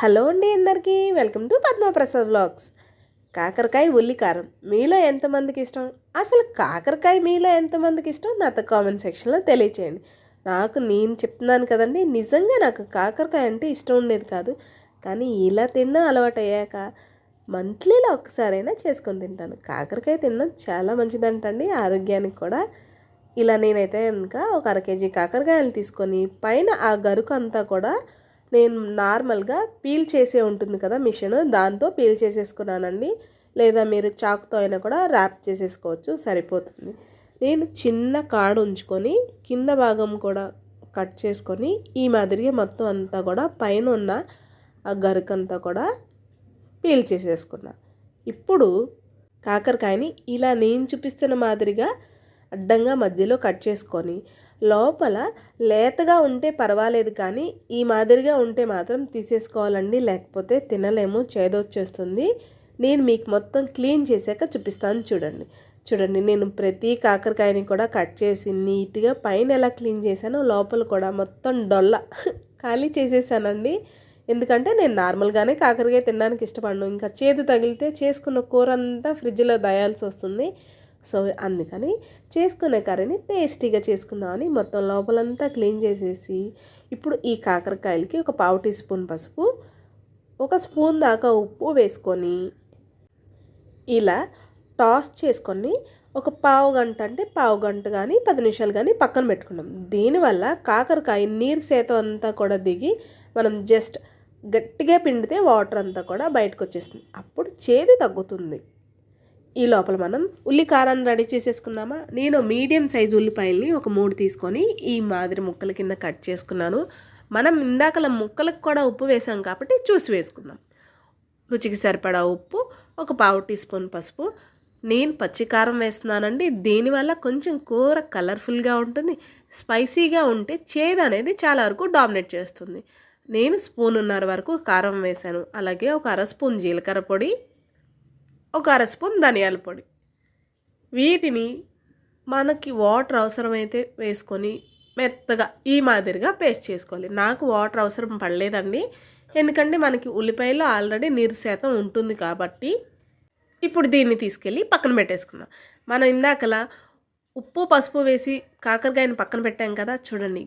Hello అండి అందరికీ welcome to Padma Prasad blogs కాకరకాయ ఉల్లి కారం మీలో ఎంతమందికి ఇష్టం? అసలు కాకరకాయ మీలో ఎంతమందికి ఇష్టం? నాతో కామెంట్ సెక్షన్లో తెలియచేయండి. నాకు నేను చెప్తున్నాను కదండి నిజంగా నాకు కాకరకాయ అంటే ఇష్టం ఉండేది కాదు. కానీ ఇలా తిన్నా అలవాటు అయ్యాక మంత్లీలో ఒక్కసారైనా చేసుకొని తింటాను. కాకరకాయ తినడం చాలా మంచిదంటండి ఆరోగ్యానికి కూడా. ఇలా నేనైతే కనుక ఒక అర కేజీ కాకరకాయలు తీసుకొని పైన ఆ గరుకు అంతా కూడా నేను నార్మల్గా పీల్ చేసే ఉంటుంది కదా మిషన్ దాంతో పీల్ చేసేసుకున్నానండి. లేదా మీరు చాకుతో అయినా కూడా ర్యాప్ చేసేసుకోవచ్చు సరిపోతుంది. నేను చిన్న కాడు ఉంచుకొని కింద భాగం కూడా కట్ చేసుకొని ఈ మాదిరిగా మొత్తం అంతా కూడా పైన ఉన్న ఆ గరుకంతా కూడా పీల్ చేసేసుకున్నా. ఇప్పుడు కాకరకాయని ఇలా నేను చూపిస్తున్న మాదిరిగా అడ్డంగా మధ్యలో కట్ చేసుకొని లోపల లేతగా ఉంటే పర్వాలేదు కానీ ఈ మాదిరిగా ఉంటే మాత్రం తీసేసుకోవాలండి లేకపోతే తినలేము చేదొచ్చేస్తుంది. నేను మీకు మొత్తం క్లీన్ చేశాక చూపిస్తాను చూడండి. చూడండి నేను ప్రతి కాకరకాయని కూడా కట్ చేసి నీట్గా పైన ఎలా క్లీన్ చేశానో లోపల కూడా మొత్తం డొల్ల ఖాళీ చేసేసానండి. ఎందుకంటే నేను నార్మల్గానే కాకరకాయ తినడానికి ఇష్టపడను. ఇంకా చేదు తగిలితే చేసుకున్న కూర అంతా ఫ్రిడ్జ్లో దయాల్సి వస్తుంది. సో అందుకని చేసుకునే కర్రీని టేస్టీగా చేసుకుందామని మొత్తం లోపలంతా క్లీన్ చేసేసి ఇప్పుడు ఈ కాకరకాయలకి ఒక పావు టీ స్పూన్ పసుపు ఒక స్పూన్ దాకా ఉప్పు వేసుకొని ఇలా టాస్ చేసుకొని ఒక పావు గంట అంటే పావు గంట కానీ పది నిమిషాలు కానీ పక్కన పెట్టుకున్నాం. దీనివల్ల కాకరకాయ నీరు శాతం అంతా కూడా దిగి మనం జస్ట్ గట్టిగా పిండితే వాటర్ అంతా కూడా బయటకు వచ్చేస్తుంది. అప్పుడు చేదు తగ్గుతుంది. ఈ లోపల మనం ఉల్లికారాన్ని రెడీ చేసేసుకుందామా? నేను మీడియం సైజు ఉల్లిపాయల్ని ఒక మూడు తీసుకొని ఈ మాదిరి ముక్కల కింద కట్ చేసుకున్నాను. మనం ఇందాకల ముక్కలకు కూడా ఉప్పు వేసాం కాబట్టి చూసి వేసుకుందాం. రుచికి సరిపడా ఉప్పు ఒక పావు టీ స్పూన్ పసుపు. నేను పచ్చికారం వేస్తున్నానండి. దీనివల్ల కొంచెం కూర కలర్ఫుల్గా ఉంటుంది స్పైసీగా ఉంటే చేదు అనేది చాలా వరకు డామినేట్ చేస్తుంది. నేను స్పూన్ ఉన్నర వరకు కారం వేశాను. అలాగే ఒక అర స్పూన్ జీలకర్ర పొడి ఒక అర స్పూన్ ధనియాల పొడి. వీటిని మనకి వాటర్ అవసరమైతే వేసుకొని మెత్తగా ఈ మాదిరిగా పేస్ట్ చేసుకోవాలి. నాకు వాటర్ అవసరం పడలేదండి. ఎందుకంటే మనకి ఉల్లిపాయలో ఆల్రెడీ నీరు శాతం ఉంటుంది కాబట్టి ఇప్పుడు దీన్ని తీసుకెళ్ళి పక్కన పెట్టేసుకుందాం. మనం ఇందాకలా ఉప్పు పసుపు వేసి కాకరకాయని పక్కన పెట్టాం కదా చూడండి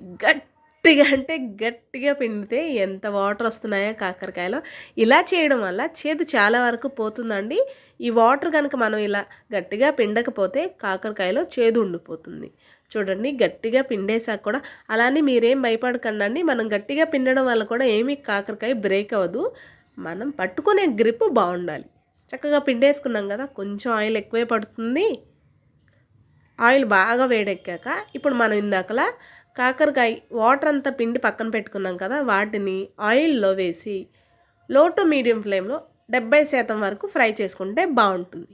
గట్టిగా అంటే గట్టిగా పిండితే ఎంత వాటర్ వస్తున్నాయో కాకరకాయలో. ఇలా చేయడం వల్ల చేదు చాలా వరకు పోతుందండి. ఈ వాటర్ కనుక మనం ఇలా గట్టిగా పిండకపోతే కాకరకాయలో చేదు ఉండిపోతుంది. చూడండి గట్టిగా పిండేసాక కూడా అలానే మీరేం భయపడకండి మనం గట్టిగా పిండడం వల్ల కూడా ఏమీ కాకరకాయ బ్రేక్ అవ్వదు. మనం పట్టుకునే గ్రిప్ బాగుండాలి. చక్కగా పిండేసుకున్నాం కదా కొంచెం ఆయిల్ ఎక్కువే పడుతుంది. ఆయిల్ బాగా వేడెక్కాక ఇప్పుడు మనం ఇందాకలా కాకరకాయ వాటర్ అంతా పిండి పక్కన పెట్టుకున్నాం కదా వాటిని ఆయిల్లో వేసి లో టు మీడియం ఫ్లేమ్లో డెబ్బై శాతం వరకు ఫ్రై చేసుకుంటే బాగుంటుంది.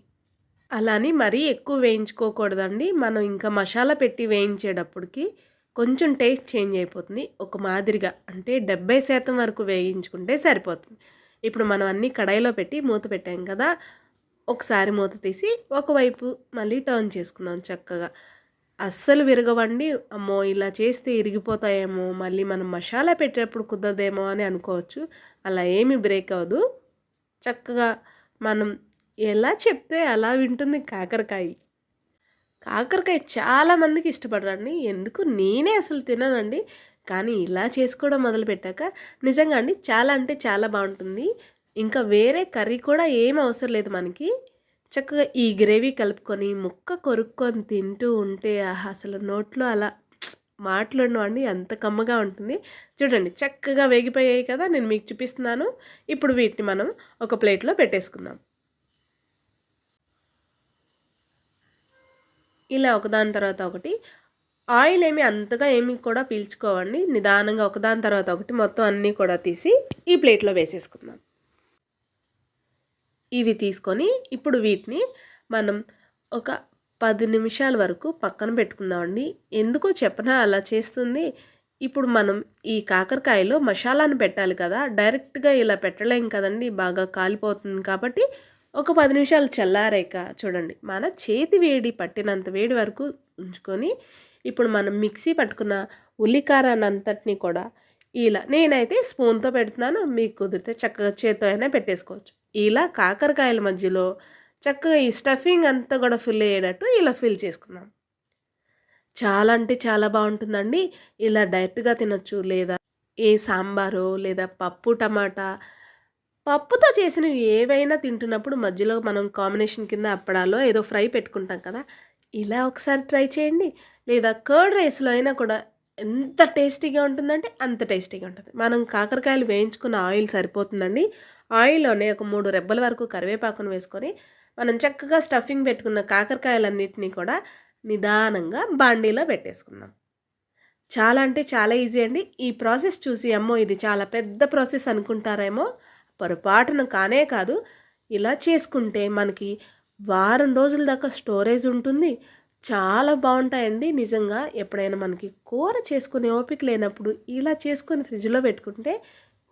అలాని మరీ ఎక్కువ వేయించుకోకూడదండి. మనం ఇంకా మసాలా పెట్టి వేయించేటప్పటికి కొంచెం టేస్ట్ చేంజ్ అయిపోతుంది. ఒక మాదిరిగా అంటే డెబ్బై శాతం వరకు వేయించుకుంటే సరిపోతుంది. ఇప్పుడు మనం అన్నీ కడాయిలో పెట్టి మూత పెట్టాం కదా ఒకసారి మూత తీసి ఒకవైపు మళ్ళీ టర్న్ చేసుకుందాం చక్కగా. అస్సలు విరగవండి. అమ్మో ఇలా చేస్తే ఇరిగిపోతాయేమో మళ్ళీ మనం మసాలా పెట్టేటప్పుడు కుదరదేమో అని అనుకోవచ్చు. అలా ఏమి బ్రేక్ అవ్వదు. చక్కగా మనం ఎలా చెప్తే అలా వింటుంది కాకరకాయ. కాకరకాయ చాలామందికి ఇష్టపడరండి. ఎందుకు? నేనే అసలు తిననండి. కానీ ఇలా చేసుకోవడం మొదలుపెట్టాక నిజంగా అండి చాలా అంటే చాలా బాగుంటుంది. ఇంకా వేరే కర్రీ కూడా ఏం అవసరం లేదు మనకి. చక్కగా ఈ గ్రేవీ కలుపుకొని ముక్క కొరుక్కొని తింటూ ఉంటే ఆహా అసలు నోట్లో అలా మాట్లాడను ఎంత అంత కమ్మగా ఉంటుంది. చూడండి చక్కగా వేగిపోయాయి కదా నేను మీకు చూపిస్తున్నాను. ఇప్పుడు వీటిని మనం ఒక ప్లేట్లో పెట్టేసుకుందాం. ఇలా ఒకదాని తర్వాత ఒకటి. ఆయిల్ ఏమి అంతగా ఏమి కూడా పీల్చుకోవండి. నిదానంగా ఒకదాని తర్వాత ఒకటి మొత్తం అన్నీ కూడా తీసి ఈ ప్లేట్లో వేసేసుకుందాం. ఇవి తీసుకొని ఇప్పుడు వీటిని మనం ఒక పది నిమిషాల వరకు పక్కన పెట్టుకుందామండి. ఎందుకో చెప్పనా అలా చేస్తుంది. ఇప్పుడు మనం ఈ కాకరకాయలో మసాలాను పెట్టాలి కదా. డైరెక్ట్గా ఇలా పెట్టలేం కదండి. బాగా కాలిపోతుంది కాబట్టి ఒక పది నిమిషాలు చల్లారాక చూడండి. మన చేతి వేడి పట్టినంత వేడి వరకు ఉంచుకొని ఇప్పుడు మనం మిక్సీ పట్టుకున్న ఉల్లికారాన్నంతటినీ కూడా ఇలా నేనైతే స్పూన్తో పెడుతున్నాను. మీకు కుదిరితే చక్కగా చేత్తో అయినా పెట్టేసుకోవచ్చు. ఇలా కాకరకాయల మధ్యలో చక్కగా ఈ స్టఫింగ్ అంతా కూడా ఫిల్ అయ్యేటట్టు ఇలా ఫిల్ చేసుకుందాం. చాలా అంటే చాలా బాగుంటుందండి. ఇలా డైరెక్ట్గా తినొచ్చు లేదా ఏ సాంబారు లేదా పప్పు టమాటా. పప్పుతో చేసినవి ఏవైనా తింటున్నప్పుడు మధ్యలో మనం కాంబినేషన్ కింద అప్పడాలో ఏదో ఫ్రై పెట్టుకుంటాం కదా. ఇలా ఒకసారి ట్రై చేయండి. లేదా కర్డ్ రైస్లో అయినా కూడా ఎంత టేస్టీగా ఉంటుందంటే అంత టేస్టీగా ఉంటుంది. మనం కాకరకాయలు వేయించుకున్న ఆయిల్ సరిపోతుందండి. ఆయిల్లోనే ఒక మూడు రెబ్బల వరకు కరివేపాకును వేసుకొని మనం చక్కగా స్టఫింగ్ పెట్టుకున్న కాకరకాయలన్నింటినీ కూడా నిదానంగా బాండీలో పెట్టేసుకుందాం. చాలా అంటే చాలా ఈజీ అండి. ఈ ప్రాసెస్ చూసి అమ్మో ఇది చాలా పెద్ద ప్రాసెస్ అనుకుంటారేమో? పొరపాటున కానే కాదు. ఇలా చేసుకుంటే మనకి వారం రోజుల దాకా స్టోరేజ్ ఉంటుంది. చాలా బాగుంటాయండి. నిజంగా ఎప్పుడైనా మనకి కూర చేసుకునే ఓపిక లేనప్పుడు ఇలా చేసుకొని ఫ్రిడ్జ్లో పెట్టుకుంటే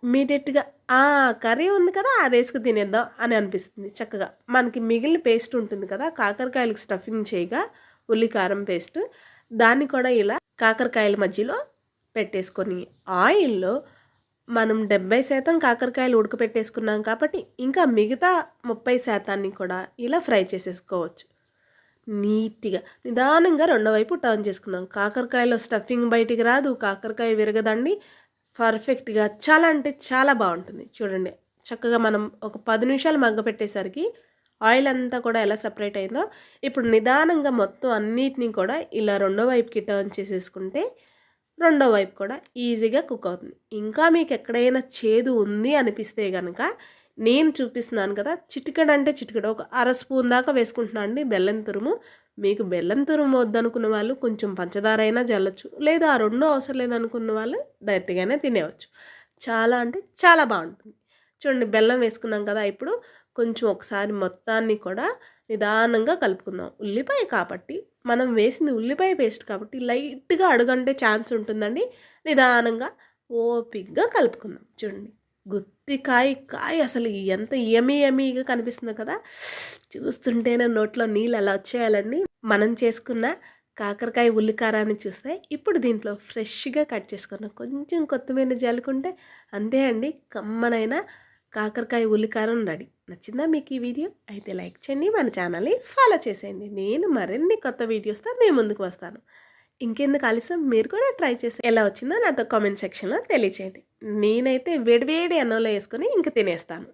ఇమీడియట్గా ఆ కర్రీ ఉంది కదా అది వేసుకు తినేద్దాం అని అనిపిస్తుంది చక్కగా. మనకి మిగిలిన పేస్ట్ ఉంటుంది కదా కాకరకాయలకు స్టఫింగ్ చేయగా ఉల్లికారం పేస్ట్. దాన్ని కూడా ఇలా కాకరకాయల మధ్యలో పెట్టేసుకొని ఆయిల్లో మనం డెబ్బై శాతం కాకరకాయలు ఉడకపెట్టేసుకున్నాం కాబట్టి ఇంకా మిగతా ముప్పై శాతాన్ని కూడా ఇలా ఫ్రై చేసేసుకోవచ్చు. నీట్గా నిదానంగా రెండో వైపు టర్న్ చేసుకుందాం. కాకరకాయలో స్టఫింగ్ బయటికి రాదు కాకరకాయ విరగదండి పర్ఫెక్ట్గా చాలా అంటే చాలా బాగుంటుంది. చూడండి. చక్కగా మనం ఒక పది నిమిషాలు మగ్గ పెట్టేసరికి ఆయిల్ అంతా కూడా ఎలా సపరేట్ అయిందో ఇప్పుడు నిదానంగా మొత్తం అన్నిటినీ కూడా ఇలా రెండో వైపుకి టర్న్ చేసేసుకుంటే రెండో వైపు కూడా ఈజీగా కుక్ అవుతుంది. ఇంకా మీకు ఎక్కడైనా చేదు ఉంది అనిపిస్తే కనుక నేను చూపిస్తున్నాను కదా చిటికెడ అంటే చిటికెడ. ఒక అర స్పూన్ దాకా వేసుకుంటున్నాను అండి బెల్లం తురుము. మీకు బెల్లం తురుము వద్దనుకున్న వాళ్ళు కొంచెం పంచదార అయినా జల్లొచ్చు. లేదా ఆ రెండో అవసరం లేదనుకున్న వాళ్ళు డైరెక్ట్గానే తినేవచ్చు చాలా అంటే చాలా బాగుంటుంది. చూడండి బెల్లం వేసుకున్నాం కదా ఇప్పుడు కొంచెం ఒకసారి మొత్తాన్ని కూడా నిదానంగా కలుపుకుందాం. ఉల్లిపాయ కాబట్టి మనం వేసింది ఉల్లిపాయ పేస్ట్ కాబట్టి లైట్గా అడుగంటే ఛాన్స్ ఉంటుందండి. నిదానంగా ఓపిక్గా కలుపుకుందాం. చూడండి. గుత్తి కాయ కాయ అసలు ఎంత ఎమీ ఎమీగా కనిపిస్తుందో కదా. చూస్తుంటేనే నోట్లో నీళ్ళు అలా వచ్చేయాలండి. మనం చేసుకున్న కాకరకాయ ఉల్లికారాన్ని చూస్తే ఇప్పుడు దీంట్లో ఫ్రెష్గా కట్ చేసుకున్న కొంచెం కొత్తిమీర జల్లుకుంటే అంతే అండి. కమ్మనైన కాకరకాయ ఉల్లికారం రెడీ. నచ్చిందా మీకు ఈ వీడియో? అయితే లైక్ చేయండి మన ఛానల్ని ఫాలో చేసేయండి. నేను మరిన్ని కొత్త వీడియోస్తో మీ ముందుకు వస్తాను. ఇంకెందుకు ఆలస్యం? మీరు కూడా ట్రై చేసి ఎలా వచ్చిందో నాతో కామెంట్ సెక్షన్లో తెలియచేయండి. నేనైతే వేడివేడి అన్నంలో వేసుకొని ఇంక తినేస్తాను.